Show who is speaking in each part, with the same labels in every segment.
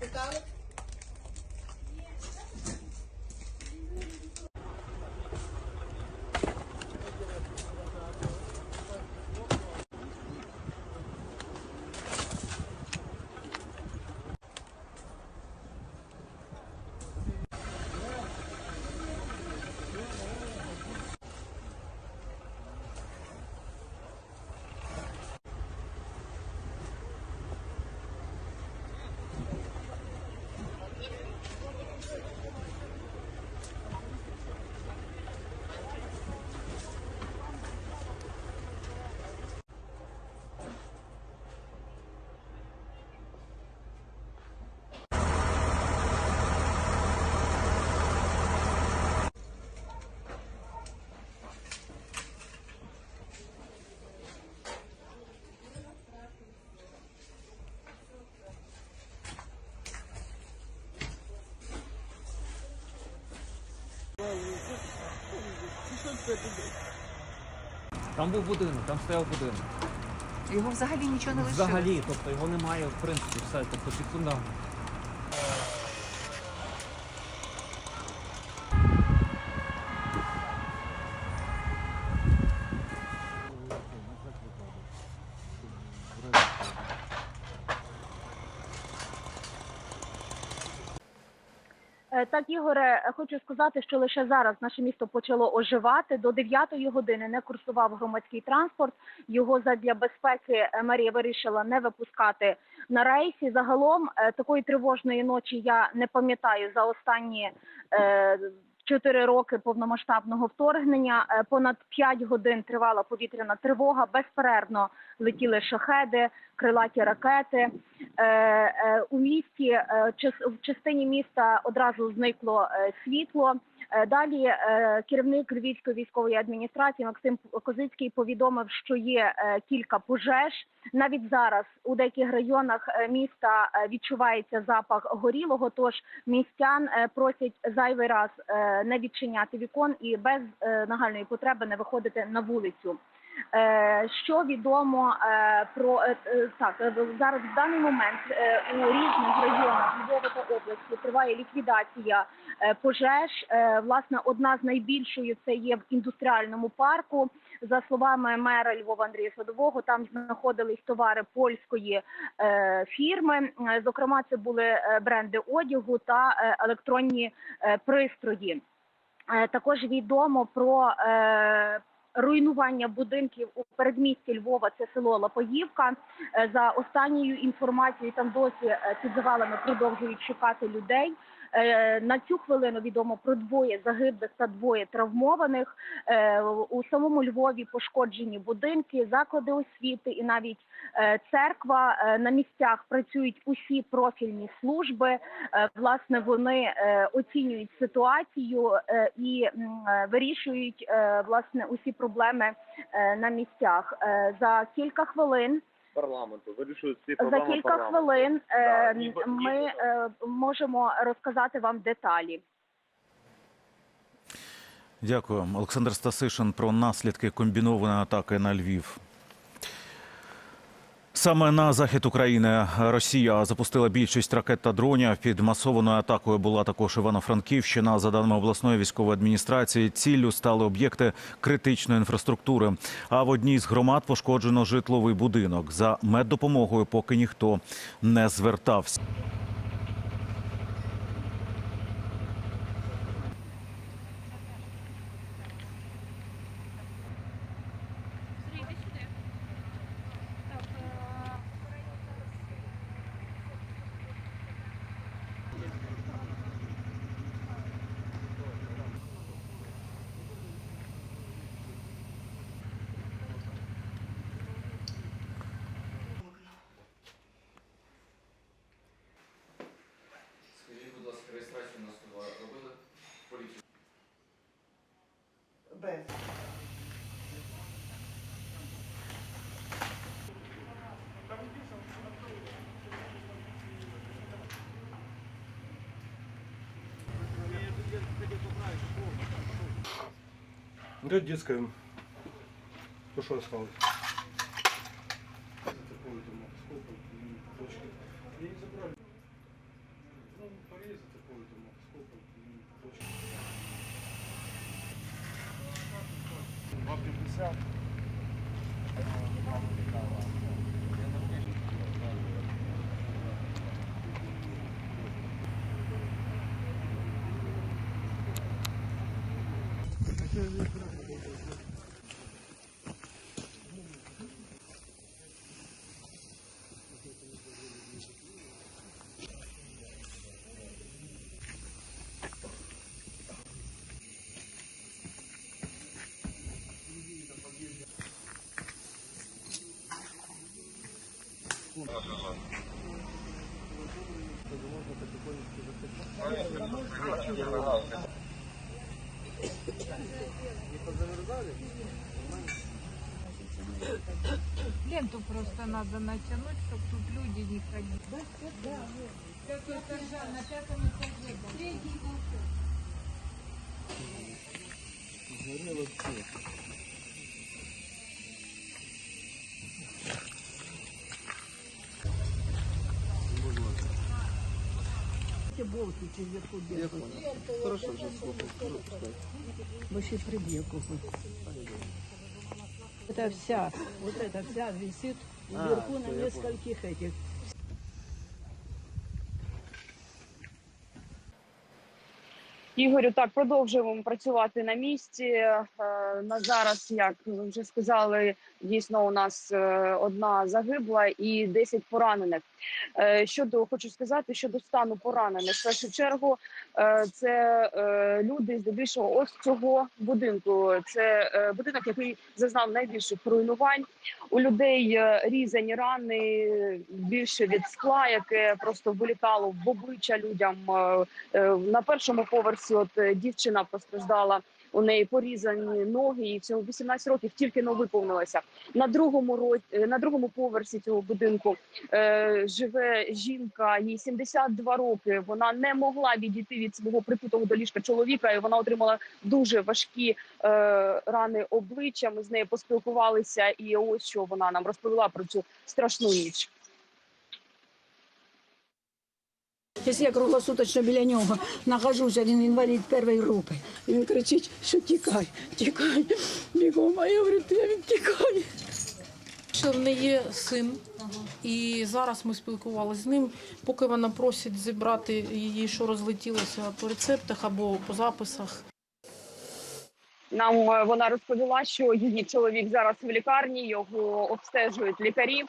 Speaker 1: Були, що вони
Speaker 2: Там був будинок, там стояв будинок.
Speaker 3: Його взагалі нічого не лишило?
Speaker 2: Взагалі, тобто його немає, в принципі, все, тобто під фундамент.
Speaker 4: Е, Так, Ігоре, е, хочу сказати, що лише зараз наше місто почало оживати. До 9 години не курсував громадський транспорт. Його задля безпеки Марія мерія вирішила не випускати на рейсі. Загалом е, такої тривожної ночі я не пам'ятаю за останні. Чотири роки повномасштабного вторгнення е, понад 5 годин тривала повітряна тривога. Безперервно летіли шахеди, крилаті ракети. Е, е, у місті в частині міста одразу зникло світло. Е, Далі е, керівник Львівської військової адміністрації Максим Козицький повідомив, що є е, кілька пожеж. Навіть зараз у деяких районах міста відчувається запах горілого. Тож містян просять зайвий раз не відчиняти вікон і без нагальної потреби не виходити на вулицю. Е, Що відомо е, про е, так зараз в даний момент у різних районах Львова та області триває ліквідація пожеж. Власне, одна з найбільшою це є в індустріальному парку. За словами мера Львова Андрія Садового, там знаходились товари польської фірми. Зокрема, це були бренди одягу та електронні пристрої. Також відомо про руйнування будинків у передмісті Львова. Це село Лапоївка. Е, За останньою інформацією, там досі е, під завалами продовжують шукати людей. Е, На цю хвилину відомо про двоє загиблих та двоє травмованих. Е, У самому Львові пошкоджені будинки, заклади освіти і навіть е, церква. На місцях працюють усі профільні служби. Власне, вони оцінюють ситуацію і вирішують власне усі проблеми на місцях. За кілька хвилин
Speaker 5: парламенту вирішують ці
Speaker 4: за кілька
Speaker 5: парламенту.
Speaker 4: хвилин е,
Speaker 5: Да, ніби-
Speaker 4: ми
Speaker 5: ніби.
Speaker 4: е, можемо розказати вам деталі.
Speaker 6: Дякую, Олександр Стасишин про наслідки комбінованої атаки на Львів. Саме на захід України Росія запустила більшість ракет та дронів. Під масованою атакою була також Івано-Франківщина. За даними обласної військової адміністрації, ціллю стали об'єкти критичної інфраструктури. А в одній з громад пошкоджено житловий будинок. За меддопомогою поки ніхто не звертався.
Speaker 7: Это детская. То, что осталось. Два.
Speaker 1: Ленту просто надо натянуть, чтобы тут люди не ходили. Да, да, вот. Пятый этажа, на пятом этаже. Средний балкон.
Speaker 7: Вообще прибегу. Это вся, вот эта вся висит вверху на нескольких этих.
Speaker 8: Ігорю, так продовжуємо працювати на місці. Е, На зараз, як вже сказали, дійсно у нас е, одна загибла і 10 поранених. Е, Щодо хочу сказати, щодо стану поранених, в першу чергу це люди здебільшого ось цього будинку. Це будинок, який зазнав найбільших руйнувань. У людей різані рани більше від скла, яке просто вилітало в обличчя людям. На першому поверсі, от е, дівчина постраждала. У неї порізані ноги, і всього 18 років тільки но виповнилося. На другому ро... е, на другому поверсі цього будинку е, живе жінка, їй 72 роки. Вона не могла відійти від свого прикутого до ліжка чоловіка, і вона отримала дуже важкі е, рани обличчя. Ми з нею поспілкувалися, і ось що вона нам розповіла про цю страшну ніч.
Speaker 7: Якщо я круглосуточно біля нього нахожуся, він інвалід першої групи. І він кричить, що тікай, тікай, бігом, а я говорю, він тікає.
Speaker 9: Ще в неї є син, і зараз ми спілкувалися з ним, поки вона просить зібрати її, що розлетілося по рецептах або по записах.
Speaker 8: Нам е, вона розповіла, що її чоловік зараз в лікарні, його обстежують лікарі.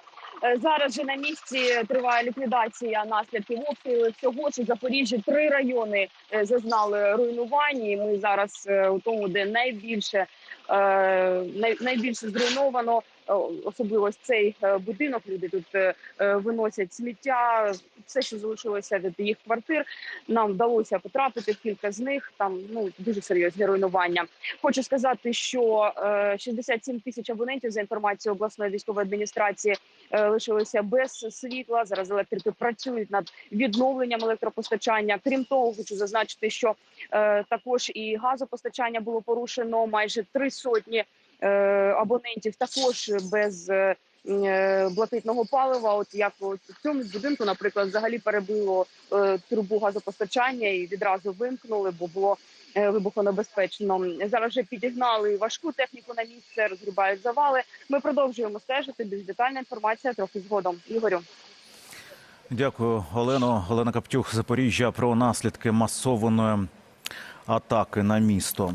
Speaker 8: Е, Зараз же на місці триває ліквідація наслідків обстрілів. Всього у Запоріжжі три райони е, зазнали руйнувань. І Ми зараз е, у тому, де найбільше найбільше зруйновано. Е, Особливо цей е, будинок. Люди тут е, виносять сміття, все, що залишилося від їх квартир. Нам вдалося потрапити в кілька з них. Там ну дуже серйозні руйнування. Хочу сказати, що е, 67 тисяч абонентів за інформацією обласної військової адміністрації лишилися без світла. Зараз електрики працюють над відновленням електропостачання. Крім того, хочу зазначити, що також і газопостачання було порушено майже три сотні абонентів. Також без е, е, блакитного палива. От як в цьому будинку, наприклад, взагалі перебило е, трубу газопостачання і відразу вимкнули, бо було е, вибухонебезпечно. Зараз вже підігнали важку техніку на місце, розгрібають завали. Ми продовжуємо стежити. Більш детальна інформація трохи згодом. Ігорю.
Speaker 6: Дякую, Олено. Олена Каптюх, Запоріжжя про наслідки масованої атаки на місто.